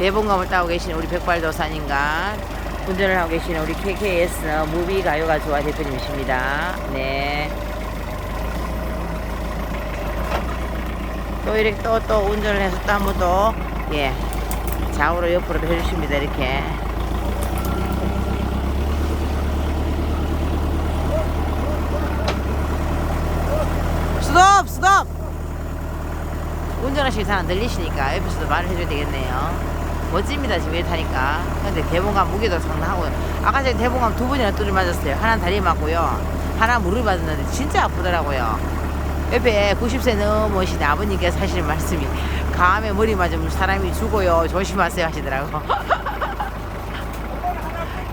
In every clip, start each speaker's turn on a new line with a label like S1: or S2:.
S1: 대본감을 따고 계시는 우리 백발도사님과 운전을 하고 계시는 우리 KKS 무비 가요가 좋아 대표님이십니다. 네. 또 이렇게 또 또 운전을 해서 또 한번 또, 예. 좌우로 옆으로도 해주십니다. 이렇게. 스톱! 스톱! 운전하시기 잘안 들리시니까 옆에서도 말을 해줘야 되겠네요. 멋집니다, 지금 이렇게 타니까. 근데 대봉감 무게도 상당하고요. 아까 전에 대봉감 두 번이나 뚜리 맞았어요. 하나는 다리 맞고요. 하나 무릎 맞았는데 진짜 아프더라고요. 옆에 90세 넘으신 아버님께서 하시는 말씀이 감에 머리 맞으면 사람이 죽어요. 조심하세요 하시더라고.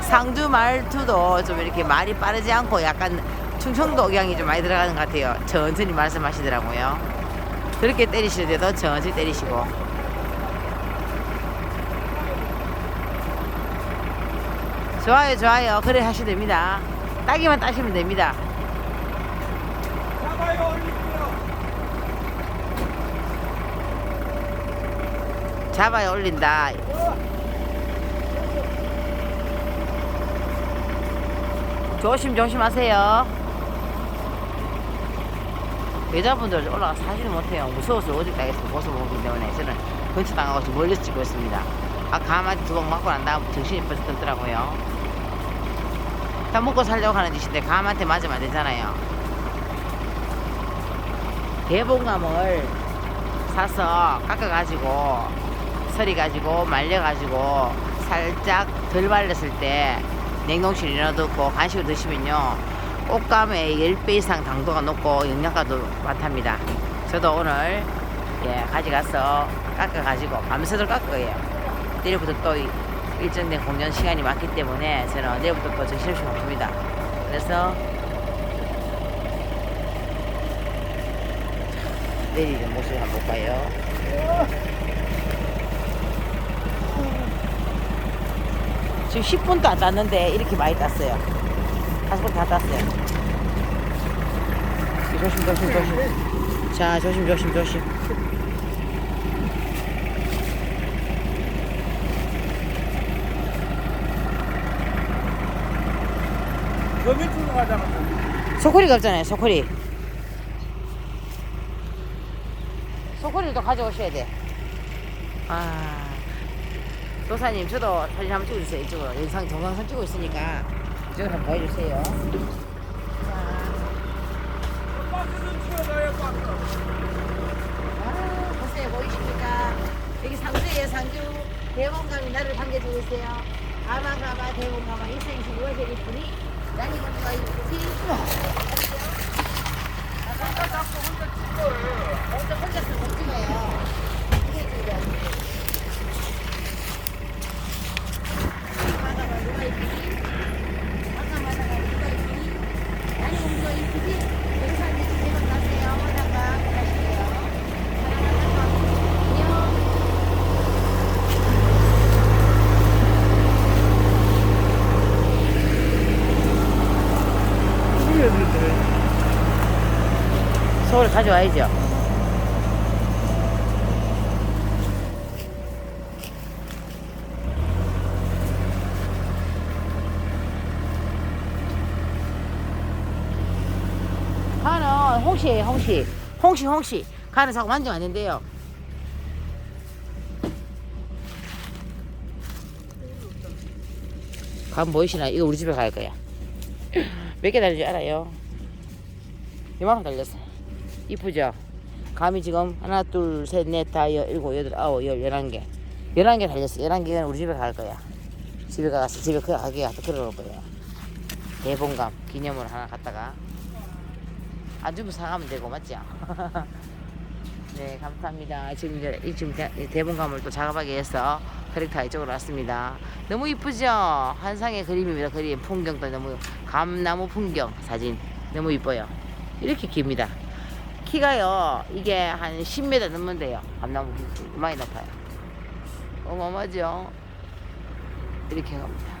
S1: 상주 말투도 좀 이렇게 말이 빠르지 않고 약간 충청도 억양이 좀 많이 들어가는 것 같아요. 천천히 말씀하시더라고요. 그렇게 때리실 때도 천천히 때리시고. 좋아요, 좋아요. 그래 하시면 됩니다. 따기만 따시면 됩니다.
S2: 잡아요 올릴게요.
S1: 잡아야 올린다. 조심 조심하세요. 여자분들 올라가서 사지는 못해요. 무서워서 어디 가겠어 모습 보기 때문에 저는 근처 당하고 멀리서 찍고 있습니다. 아까 한마디 두방 맞고 난 다음 정신이 벌써 들더라고요. 다 먹고 살려고 하는 짓인데 감한테 맞으면 안 되잖아요. 대봉감을 사서 깎아가지고 서리가지고 말려가지고 살짝 덜 말렸을 때 냉동실에 넣어두고 간식을 드시면요 꽃감에 10배 이상 당도가 높고 영양가도 많답니다 저도 오늘 예 가져가서 깎아가지고 밤새도록 거예요 내일부터 또 이- 일정된 공연 시간이 많기 때문에 저는 내일부터 또 정신없이 바쁩니다 그래서 내리는 모습을 한번 볼까요? 지금 10분도 안 땄는데 이렇게 많이 땄어요. 다섯 번다 땄어요. 조심 조심 조심. 자 조심 조심 조심. 소쿠리가 없잖아요. 소쿠리. 소쿠리도 가져오셔야 돼. 아. 도사님, 저도 사진 한번 찍어주세요. 이쪽으로. 영상, 동영상 찍고 있으니까 이쪽으로 한번 보여주세요. 아, 보세요. 보이십니까? 여기 상주예요, 상주. 대원감이 나를 반겨주고 있어요. 가마가마 대원가마 일생일생 우회되리 뿐이 나니 먼저 이쁘지.
S2: 혼자 잡고 혼자 찍어.
S1: 먼저 혼자서 못 찍어요. 이게. 가마가마 누가 이쁘지? 가마가마 누가 이쁘지? 나니 먼저 이쁘지? 영상에 대원 가세요. 하다가 가실게요. 안녕. 서울 가져와야죠. 가는 홍시예요, 홍시. 홍시, 홍시. 가는 자꾸 만지면 안 된대요. 감 보이시나? 이거 우리 집에 갈 거야. 몇 개 달린지 알아요? 이만큼 달렸어. 이쁘죠? 감이 지금 하나, 둘, 셋, 넷, 다, 여, 일곱, 여덟, 아홉, 열, 열한 개. 열한 개 달렸어. 열한 개는 우리 집에 갈 거야. 집에 가서 집에 그 가게 가서 걸어놓을 거예요. 대봉감 기념으로 하나 갖다가 아주 사가면 되고 맞죠? 네 감사합니다. 지금 이제 이 지금 대- 이 대봉감을 또 작업하기 위해서 캐릭터 이쪽으로 왔습니다. 너무 이쁘죠? 환상의 그림입니다. 그림 풍경도 너무 감나무 풍경 사진 너무 이뻐요. 이렇게 깁니다. 키가요 이게 한 10m 넘는데요. 감나무 키 많이 높아요. 어마어마하죠? 이렇게 갑니다.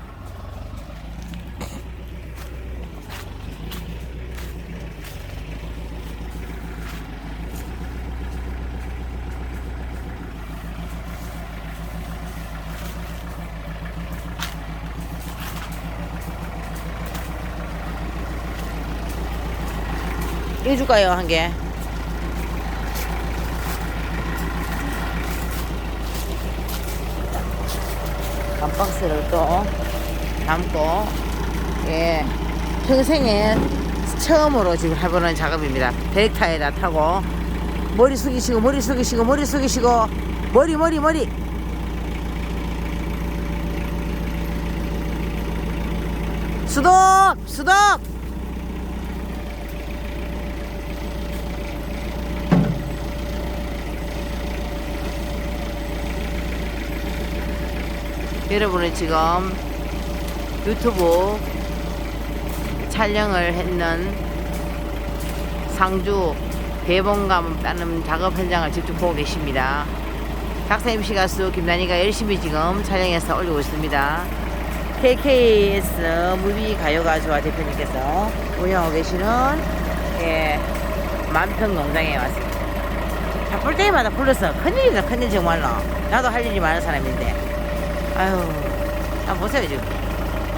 S1: 이거 줄까요 한 개? 감박스를 또 담고. 예. 평생에 처음으로 지금 해보는 작업입니다. 벨타에다 타고. 머리 숙이시고 머리 숙이시고 머리 숙이시고. 머리 머리 머리. 수독 수독 여러분은 지금 유튜브 촬영을 했는 상주 대봉감 따는 작업 현장을 직접 보고 계십니다. 작사 MC 가수 김단희가 열심히 지금 촬영해서 올리고 있습니다. KKS 무비 가요가수와 대표님께서 운영하고 계시는 예, 만평 농장에 왔습니다. 바쁠 때마다 불러서 큰일이다 큰일 정말로 나도 할 일이 많은 사람인데 아유 한번 보세요 지금.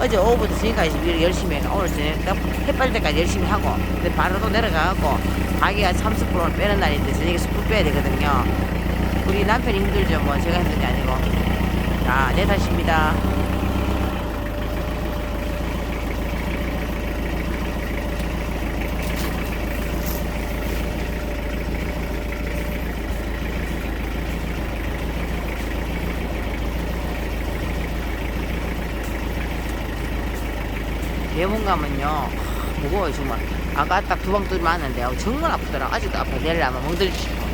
S1: 어제 오후부터 지금까지 일 열심히 해가 오늘 저녁 해빨 때까지 열심히 하고 근데 바로 또 내려가고 가게가 30%를 빼는 날인데 저녁에 10% 빼야 되거든요. 우리 남편이 힘들죠 뭐. 제가 힘든 게 아니고. 자내 탓입니다 대문감은요 무거워요 정말 아까 딱 두 방 뚫으면 왔는데 어, 정말 아프더라. 아직도 아파 내일 아마 멍들기 싶어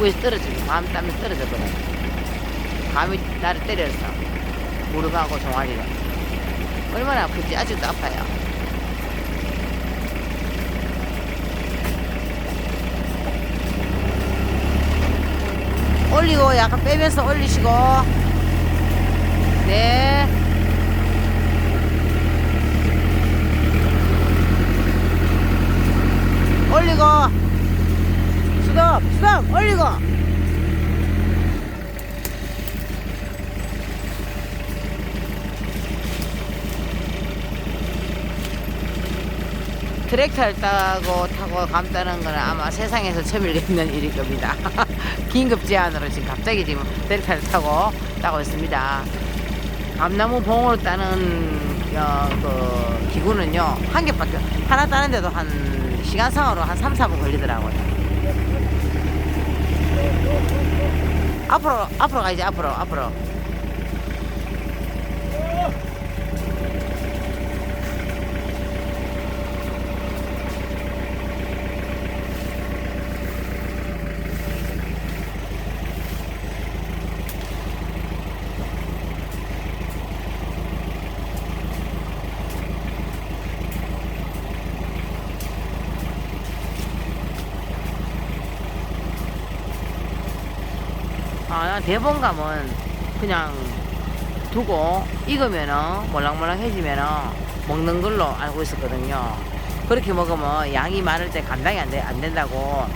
S1: 위에서 떨어지고 밤 땀에 떨어졌거든 감이 나를 때렸어 무릎하고 종아리를 얼마나 아프지? 아직도 아파요. 올리고 약간 빼면서 올리시고. 네 올리고 수덕 수덕 올리고 트랙터를 타고 타고 감 따는 거는 아마 세상에서 처음이겠는 일일 겁니다. 긴급 제한으로 지금 갑자기 지금 트랙터를 타고 따고 있습니다. 감나무 봉으로 따는 어, 그 기구는요 한 개밖에 하나 따는데도 한 시간상으로 한 3, 4분 걸리더라고요. 앞으로 앞으로 가야지 앞으로 앞으로. 아, 나 대본 감은 그냥 두고 익으면은 몰랑몰랑해지면은 먹는 걸로 알고 있었거든요. 그렇게 먹으면 양이 많을 때 감당이 안, 돼, 안 된다고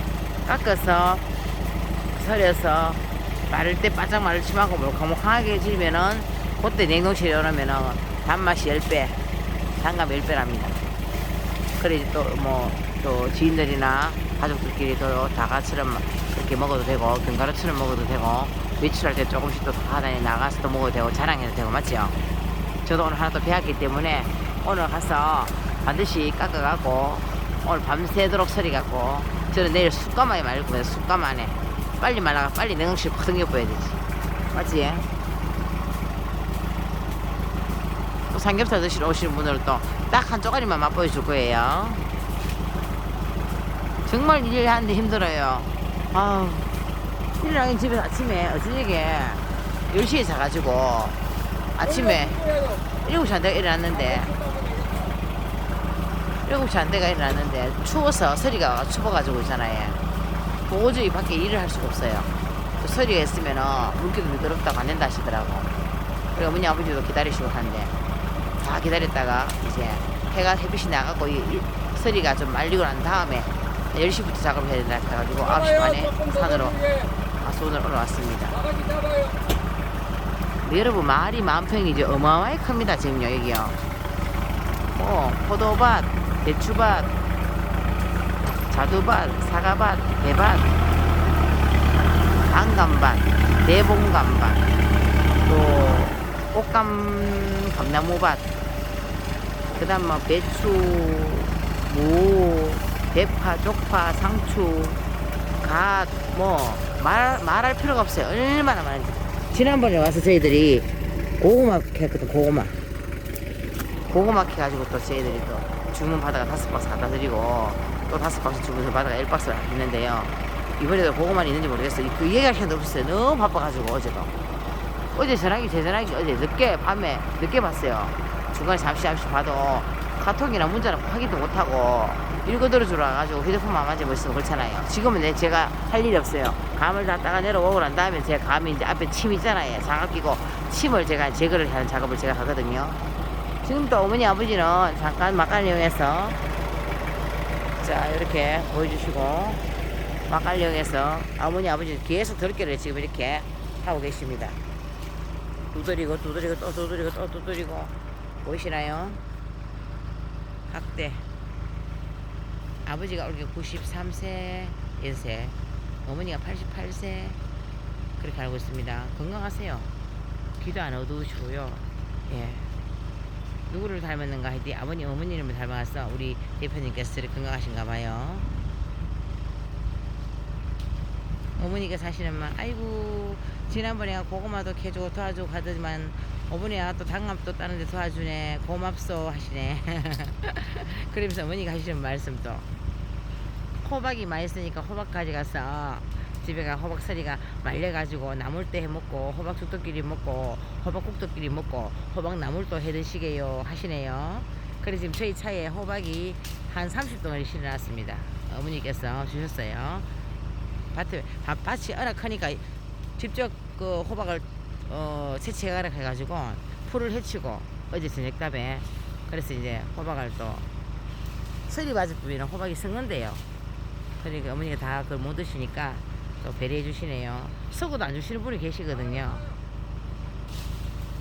S1: 깎아서 설여서 마를 때 바짝 마를 심하고 몰캉몰캉하게 해지면은 그때 냉동실에 넣으면은 단맛이 10배, 단감 10배랍니다. 그래 또 뭐 또 지인들이나 가족들끼리 도 다가처럼 이렇게 먹어도 되고 견과류처럼 먹어도 되고 외출할 때 조금씩 또 하다니 나가서 또 먹어도 되고 자랑해도 되고 맞죠? 저도 오늘 하나 또 배웠기 때문에 오늘 가서 반드시 깎아갖고 오늘 밤새도록 서리갖고 저는 내일 숯가마에 말릴 거예요 숯가마 안에 빨리 말라가 빨리 냉동실 팍 당겨봐야 되지 맞지? 또 삼겹살 드시러 오시는 분들은 또 딱 한 쪼가리만 맛보여 줄 거예요 정말 일하는데 힘들어요. 아우, 일하긴 집에서 아침에 어저녁에 10시에 자가지고 아침에 7시 안 돼가 일어났는데 7시 안 돼가 일어났는데 추워서 서리가 추워가지고 있잖아요. 도저히 밖에 일을 할 수가 없어요. 또 서리가 있으면은 물기도 미끄럽다고 안 된다 하시더라고. 그리고 어머니 아버지도 기다리시고 하는데 다 기다렸다가 이제 해가 햇빛이 나가고 이, 이 서리가 좀 말리고 난 다음에 10시부터 작업을 해야 된다 해가지고 9시 반에 산으로 아, 손을 올라왔습니다. 여러분 말이 만평이죠. 어마어마하게 큽니다. 지금요 여기요. 어, 포도밭, 대추밭, 자두밭, 사과밭, 대밭, 안감밭, 대봉감밭, 또 꽃감 감나무밭, 그 다음 뭐 배추, 무, 대파, 쪽파, 상추, 갓, 뭐 말, 말할 필요가 없어요. 얼마나 많은지. 지난번에 와서 저희들이 고구마 캐거든 고구마. 고구마 캐가지고 또 저희들이 또 주문 받아가 다섯 박스 갖다 드리고 또 다섯 박스 주문을 받아가 일 박스를 했는데요. 이번에도 고구마는 있는지 모르겠어요. 그 얘기할 시간도 없었어요. 너무 바빠가지고 어제도. 어제 전화기 제 전화기 어제 늦게 밤에 늦게 봤어요. 중간에 잠시 잠시 봐도 카톡이나 문자는 확인도 못하고 읽어들어 주라 가지고 휴대폰만 만져보고 있으면 그렇잖아요. 지금은 내 제가 할 일이 없어요. 감을 다 따가 내려오고 난 다음에 제 감이 이제 앞에 침 있잖아요. 장갑 끼고 침을 제가 제거를 하는 작업을 제가 하거든요. 지금 또 어머니 아버지는 잠깐 막간을 이용해서 자 이렇게 보여주시고 막간을 이용해서 어머니 아버지 계속 덜기를 지금 이렇게 하고 계십니다. 두드리고 두드리고 또 두드리고 또 두드리고 보이시나요? 학대 아버지가 올게 93세 연세. 어머니가 88세. 그렇게 알고 있습니다. 건강하세요. 귀도 안 어두우시고요. 예. 누구를 닮았는가 했더니 아버님 어머니를 닮아서 우리 대표님께서 건강하신가 봐요. 어머니가 사시는 말 아이고 지난번에 고구마도 캐주고 도와주고 가더니만 어머니가 또 당감도 따는데 도와주네. 고맙소 하시네. 그러면서 어머니가 하시는 말씀도 호박이 맛있으니까 호박 가져가서 집에 가 호박 서리가 말려가지고 나물도 해 먹고 호박 죽도끼리 먹고 호박국도끼리 먹고 호박 나물도 해 드시게요 하시네요. 그래서 지금 저희 차에 호박이 한 30동을 실어놨습니다. 어머니께서 주셨어요. 밭에 밭, 밭이 얼악하니까 직접 그 호박을 어, 채취하라 해가지고 풀을 헤치고 어제 저녁 답에 그래서 이제 호박을 또 서리 맞을 뿐이는 호박이 썩는데요. 그러니까 어머니가 다 그걸 못 드시니까 또 배려해 주시네요. 썩어도 안 주시는 분이 계시거든요.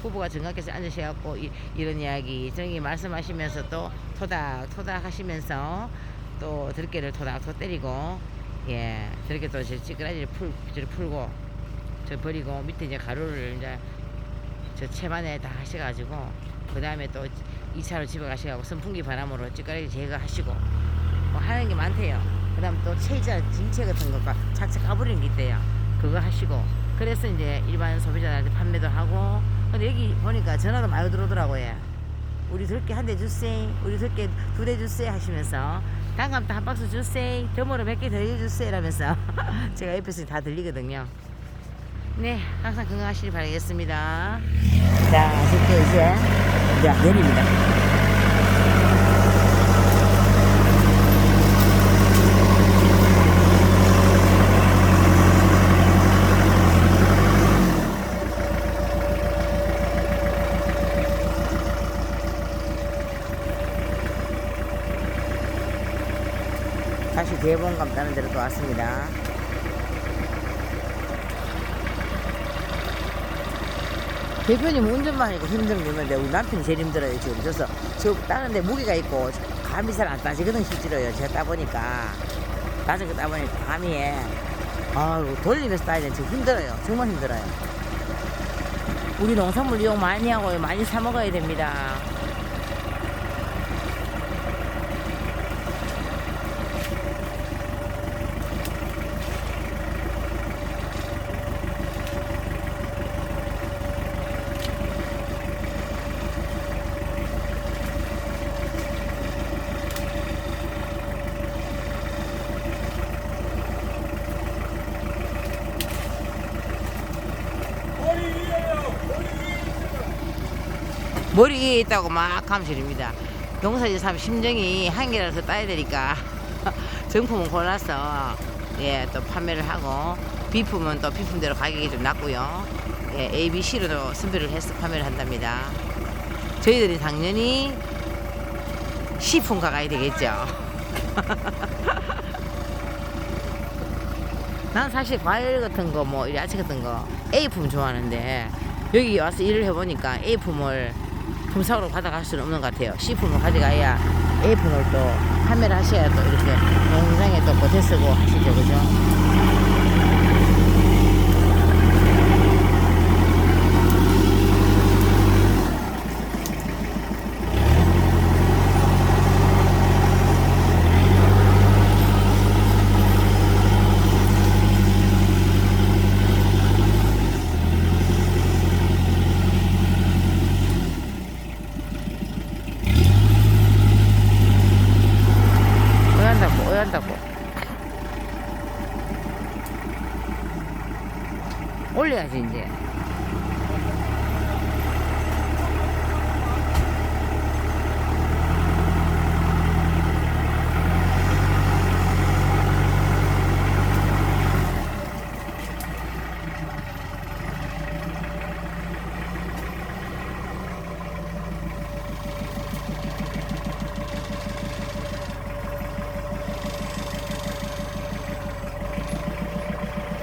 S1: 후보가 정각께서 앉으셔갖고 이, 이런 이야기 정이 말씀하시면서 또 토닥 토닥 하시면서 또 들깨를 토닥토닥 때리고 예 저렇게 또저 찌그라지를 풀 저를 풀고 저 버리고 밑에 이제 가루를 이제 저 채반에 다 하셔가지고 그 다음에 또 2차로 집에 가셔가지고 선풍기 바람으로 찌그라지 제거하시고 뭐 하는 게 많대요. 그 다음 또 체자 진체 같은 것과 착착 까부리는 게 있대요. 그거 하시고 그래서 이제 일반 소비자들한테 판매도 하고 근데 여기 보니까 전화도 많이 들어오더라고요. 우리 들깨 한대 주세요. 우리 들깨 두대 주세요 하시면서 단감도 한 박스 주세요. 덤으로 몇 개 더 해주세요 이러면서 제가 옆에서 다 들리거든요. 네, 항상 건강하시길 바라겠습니다. 자, 들깨 이제 이제 내립니다. 대본감 따는 데로 또 왔습니다. 대표님 운전만 하니까 힘들었는데 우리 남편이 제일 힘들어요 지금. 그래서 저 따는데 무게가 있고 감이 잘 안 따지거든 실제로요. 제가 따보니까. 나중에 따보니까 감이 아유 돌리면서 따야 되는 지금 힘들어요. 정말 힘들어요. 우리 농산물 이용 많이 하고 많이 사 먹어야 됩니다
S2: 머리 위에요. 머리 위에 있어요.
S1: 머리 위에 있다고 막 저립니다. 농사짓 사람 심정이 한계라서 따야 되니까 정품은 골라서 예, 또 판매를 하고 비품은 또 비품대로 가격이 좀 낮고요. 예, A, B, C로도 선별을 해서 판매를 한답니다. 저희들이 당연히 C품 가 가야 되겠죠. 난 사실 과일 같은 거, 뭐 야채 같은 거 A품 좋아하는데 여기 와서 일을 해보니까 A품을 품사로 받아갈 수는 없는 것 같아요. C품을 가져가야 에이폰을 또 판매를 하셔야 또 이렇게 농장에 또 보태 쓰고 하시죠 그죠? 오얀다고 오얀다고 올려야지 이제.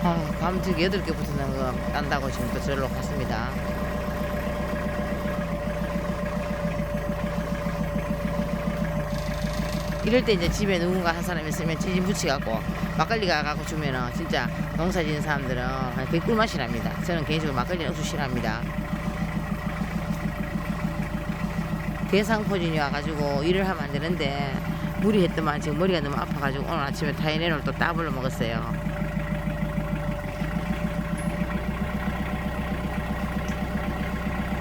S1: 아, 감지기 8개 붙는 거 딴다고 지금 또 절로 갔습니다. 이럴 때 이제 집에 누군가 한 사람 있으면 찌진 붙여갖고 막걸리가 갖고 주면은 진짜 농사 지는 사람들은 그게 꿀맛이랍니다. 저는 개인적으로 막걸리는 억수 싫어합니다. 대상포진이 와가지고 일을 하면 안 되는데 무리했더만 지금 머리가 너무 아파가지고 오늘 아침에 타이레놀 또 따블로 먹었어요.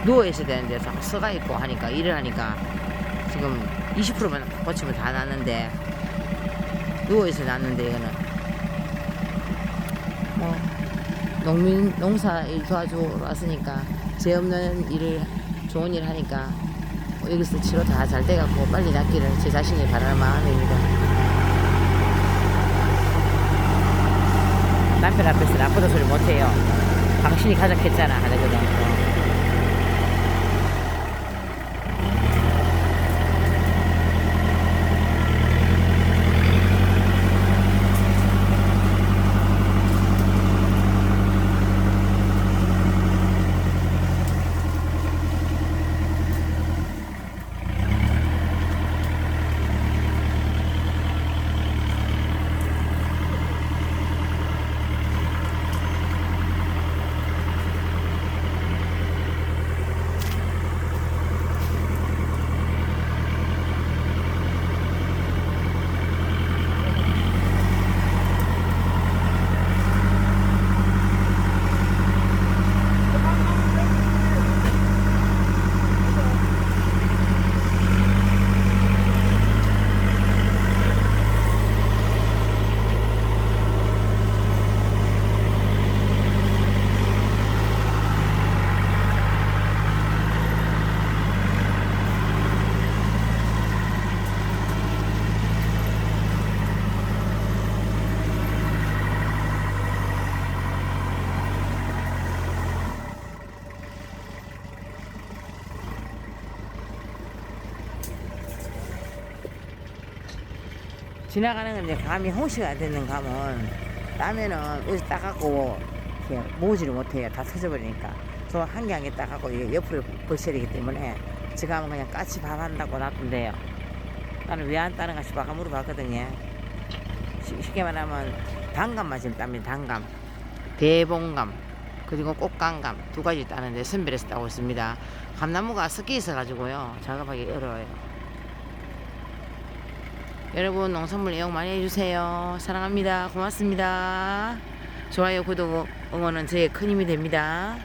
S1: 누워 있어야 되는데 서가 있고 하니까 일을 하니까 지금 20%만 고치면 다 났는데 누워 있어 났는데 이거는 뭐 농민 농사 일 도와주러 왔으니까 죄 없는 일을 좋은 일 하니까 뭐 여기서 치료 다 잘 돼갖고 빨리 낫기를 제 자신이 바라는 마음입니다. 남편 앞에서 나쁘다 소리 못해요. 당신이 가작했잖아 하거든. 지나가는 건 이제 감이 홍시가 되는 감은 따면은 여기서 따갖고 이렇게 모으지를 못해요. 다 터져버리니까. 저 한 개 한 개 따갖고 옆으로 되기 때문에 저 감은 그냥 까치 밥 한다고 놔둔대요. 나는 왜 안 따는가 싶어 아까 물어봤거든요. 쉽- 쉽게 말하면 단감만 지금 땁니다. 단감. 대봉감. 그리고 꽃감감 두 가지 따는데 선별해서 따고 있습니다. 감나무가 섞여 있어가지고요. 작업하기 어려워요. 여러분 농산물 애용 많이 해주세요. 사랑합니다. 고맙습니다. 좋아요, 구독, 응원은 저의 큰 힘이 됩니다.